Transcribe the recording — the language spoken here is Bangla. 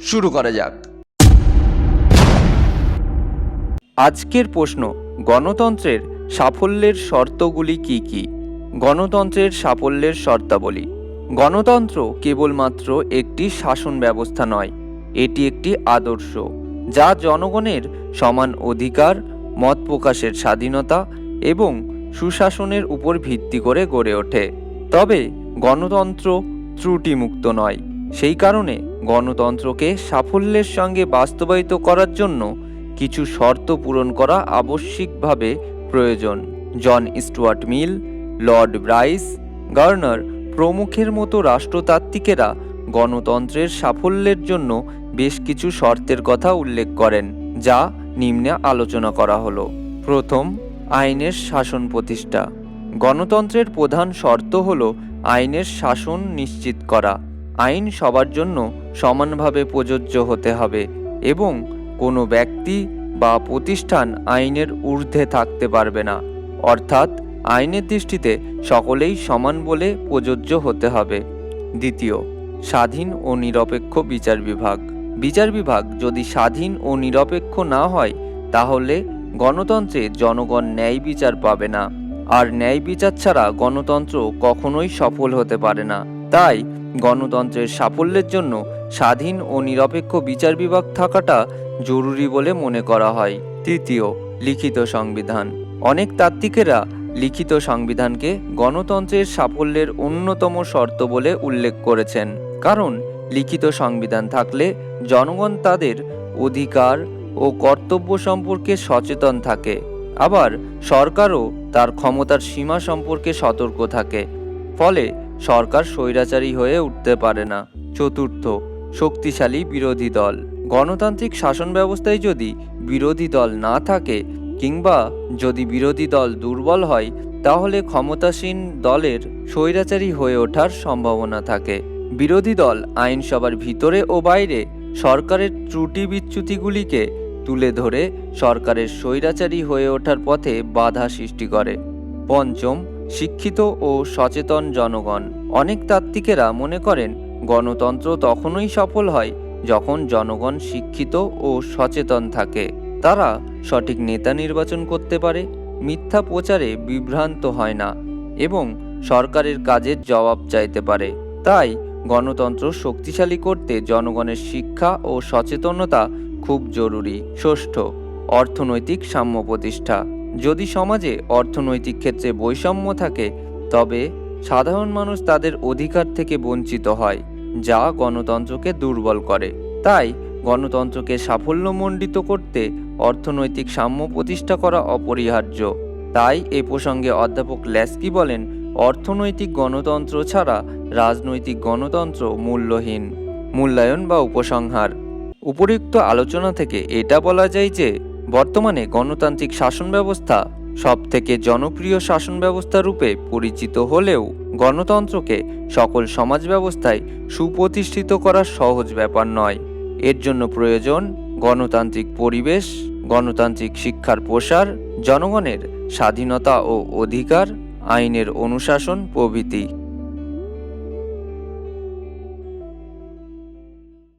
শুরু করা যাক। আজকের প্রশ্ন, গণতন্ত্রের সাফল্যের শর্তগুলি কি কি? গণতন্ত্রের সাফল্যের শর্তাবলী। গণতন্ত্র কেবলমাত্র একটি শাসন ব্যবস্থা নয়, এটি একটি আদর্শ, যা জনগণের সমান অধিকার, মত প্রকাশের স্বাধীনতা এবং সুশাসনের উপর ভিত্তি করে গড়ে ওঠে। তবে গণতন্ত্র ত্রুটিমুক্ত নয়, সেই কারণে গণতন্ত্রকে সাফল্যের সঙ্গে বাস্তবায়িত করার জন্য কিছু শর্ত পূরণ করা আবশ্যিকভাবে প্রয়োজন। John Stuart Mill, Lord Bryce, Garner প্রমুখের মতো রাষ্ট্রতাত্ত্বিকেরা গণতন্ত্রের সাফল্যের জন্য বেশ কিছু শর্তের কথা উল্লেখ করেন, যা নিম্নে আলোচনা করা হলো। প্রথম, আইনের শাসন প্রতিষ্ঠা। গণতন্ত্রের প্রধান শর্ত হল আইনের শাসন নিশ্চিত করা। আইন সবার জন্য সমানভাবে প্রযোজ্য হতে হবে এবং কোনো ব্যক্তি বা প্রতিষ্ঠান আইনের ঊর্ধ্বে থাকতে পারবে না। অর্থাৎ আইনের দৃষ্টিতে সকলেই সমান বলে প্রযোজ্য হতে হবে। দ্বিতীয়, স্বাধীন ও নিরপেক্ষ বিচার বিভাগ। বিচার বিভাগ যদি স্বাধীন ও নিরপেক্ষ না হয়, তাহলে গণতন্ত্রে জনগণ ন্যায় বিচার পাবে না। আর ন্যায় বিচার ছাড়া গণতন্ত্র কখনোই সফল হতে পারে না। তাই গণতন্ত্রের সাফল্যের জন্য স্বাধীন ও নিরপেক্ষ বিচার বিভাগ থাকাটা জরুরি বলে মনে করা হয়। তৃতীয়, লিখিত সংবিধান। অনেক তাত্ত্বিকেরা লিখিত সংবিধানকে গণতন্ত্রের সাফল্যের অন্যতম শর্ত বলে উল্লেখ করেছেন। কারণ লিখিত সংবিধান থাকলে জনগণ তাদের অধিকার ও কর্তব্য সম্পর্কে সচেতন থাকে। আবার সরকারও তার ক্ষমতার সীমা সম্পর্কে সতর্ক থাকে। ফলে সরকার স্বৈরাচারী হয়ে উঠতে পারে না। চতুর্থ, শক্তিশালী বিরোধী দল। গণতান্ত্রিক শাসন ব্যবস্থায় যদি বিরোধী দল না থাকে কিংবা যদি বিরোধী দল দুর্বল হয়, তাহলে ক্ষমতাসীন দলের স্বৈরাচারী হয়ে ওঠার সম্ভাবনা থাকে। বিরোধী দল আইনসভার ভিতরে ও বাইরে সরকারের ত্রুটি বিচ্যুতিগুলিকে তুলে ধরে সরকারের স্বৈরাচারী হয়ে ওঠার পথে বাধা সৃষ্টি করে। পঞ্চম শিক্ষিত ও সচেতন জনগণ। অনেক তাত্ত্বিকেরা মনে করেন, গণতন্ত্র তখনই সফল হয় যখন জনগণ শিক্ষিত ও সচেতন থাকে। তারা সঠিক নেতা নির্বাচন করতে পারে, মিথ্যা প্রচারে বিভ্রান্ত হয় না এবং সরকারের কাজের জবাব চাইতে পারে। তাই গণতন্ত্র শক্তিশালী করতে জনগণের শিক্ষা ও সচেতনতা খুব জরুরি। ষষ্ঠ, অর্থনৈতিক সাম্য প্রতিষ্ঠা। যদি সমাজে অর্থনৈতিক ক্ষেত্রে বৈষম্য থাকে, তবে সাধারণ মানুষ তাদের অধিকার থেকে বঞ্চিত হয়, যা গণতন্ত্রকে দুর্বল করে। তাই গণতন্ত্রকে সাফল্যমণ্ডিত করতে অর্থনৈতিক সাম্য প্রতিষ্ঠা করা অপরিহার্য। তাই এ প্রসঙ্গে অধ্যাপক ল্যাস্কি বলেন, অর্থনৈতিক গণতন্ত্র ছাড়া রাজনৈতিক গণতন্ত্র মূল্যহীন, মূল্যায়ন বা উপসংহার। উপরিউক্ত আলোচনা থেকে এটা বলা যায় যে বর্তমানে গণতান্ত্রিক শাসন ব্যবস্থা সব থেকে জনপ্রিয় শাসন ব্যবস্থা রূপে পরিচিত হলেও গণতন্ত্রকে সকল সমাজ ব্যবস্থায় সুপ্রতিষ্ঠিত করা সহজ ব্যাপার নয়। এর জন্য প্রয়োজন গণতান্ত্রিক পরিবেশ, গণতান্ত্রিক শিক্ষার প্রসার, জনগণের স্বাধীনতা ও অধিকার, আইনের অনুশাসন প্রভৃতি।